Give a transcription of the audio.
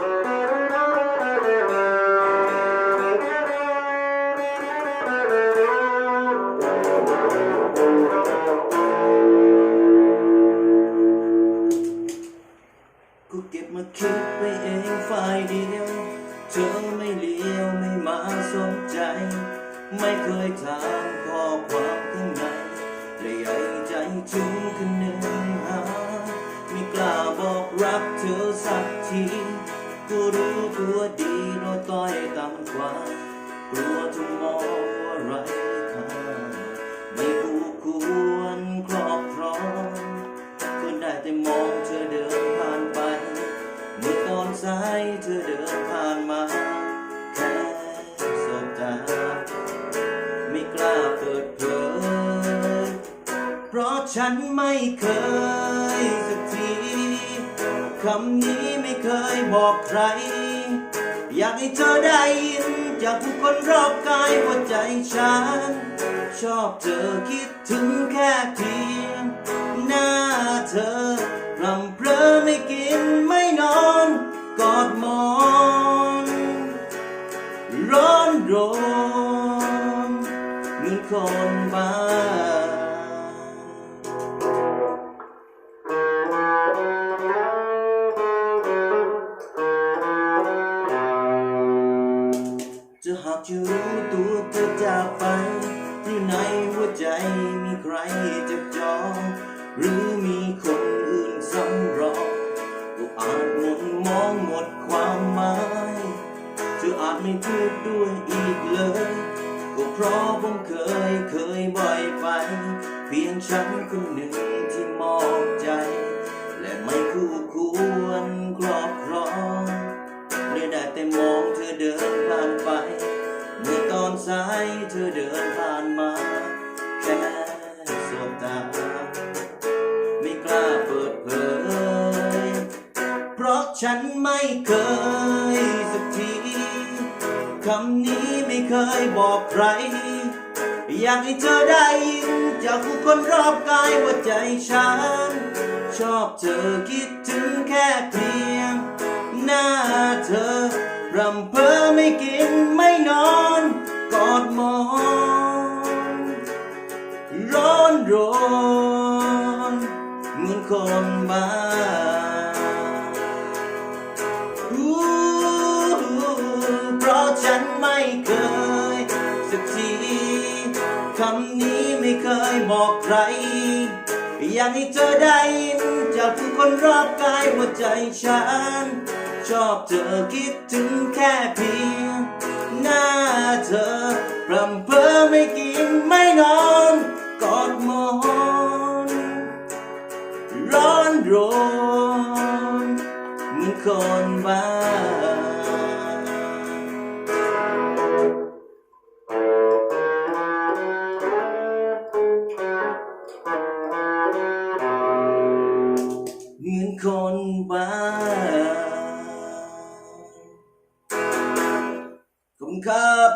กูเก็บมาคิดไปเองฝ่ายเดียว เธอไม่เลี้ยวไม่มาสนใจ ไม่เคยถามข้อความข้างในและใหญ่ใจถึงคืนหนึ่งหา ไม่กล้าบอกรักเธอสักที กูรู้ตัวดีเราต้อยต่ำกว่ากลัวจะมองว่าไรค่าไม่คู่ควรครอบครองก็ได้แต่มองเธอเดินผ่านไปเมื่อตอนสายเธอเดินผ่านมา แค่สบตาไม่กล้าเปิดเผยเพราะฉันไม่เคยสักที คำนี้ไม่เคยบอกใคร อยากให้เธอได้ยิน จากผู้คนรอบกายว่าใจฉัน ชอบเธอคิดถึงแค่เพียงหน้าเธอรำเพลอไม่กินไม่นอน กอดมอนร้อนรนเหมือนคนบ้า เธอจากไปหรือในหัวใจมีใครจะจอง หรือมีคนอื่นสำรองก็อาจหมดมองหมดความหมายเธออาจไม่พูดด้วยอีกเลย ก็เพราะผมเคยเคยบ่อยไป เพียงฉันคนหนึ่งที่ ฉันไม่เคยสักทีคำนี้ไม่เคยบอกใคร อยากให้เธอได้ยินจากผู้คนรอบกายว่าใจฉัน ชอบเธอคิดถึงแค่เพียง หน้าเธอรำเพอไม่กินไม่นอน กอดหมอนร้อนรนเหมือนคนบ้า สักทีคำนี้ไม่เคยบอกใคร อยากให้เธอได้ยินจากผู้คนรอบกายว่าใจฉัน ชอบเธอคิดถึงแค่เพียงหน้าเธอรำเพอไม่กินไม่นอนกอดหมอนร้อนรนเหมือนคนบ้า คุณครับ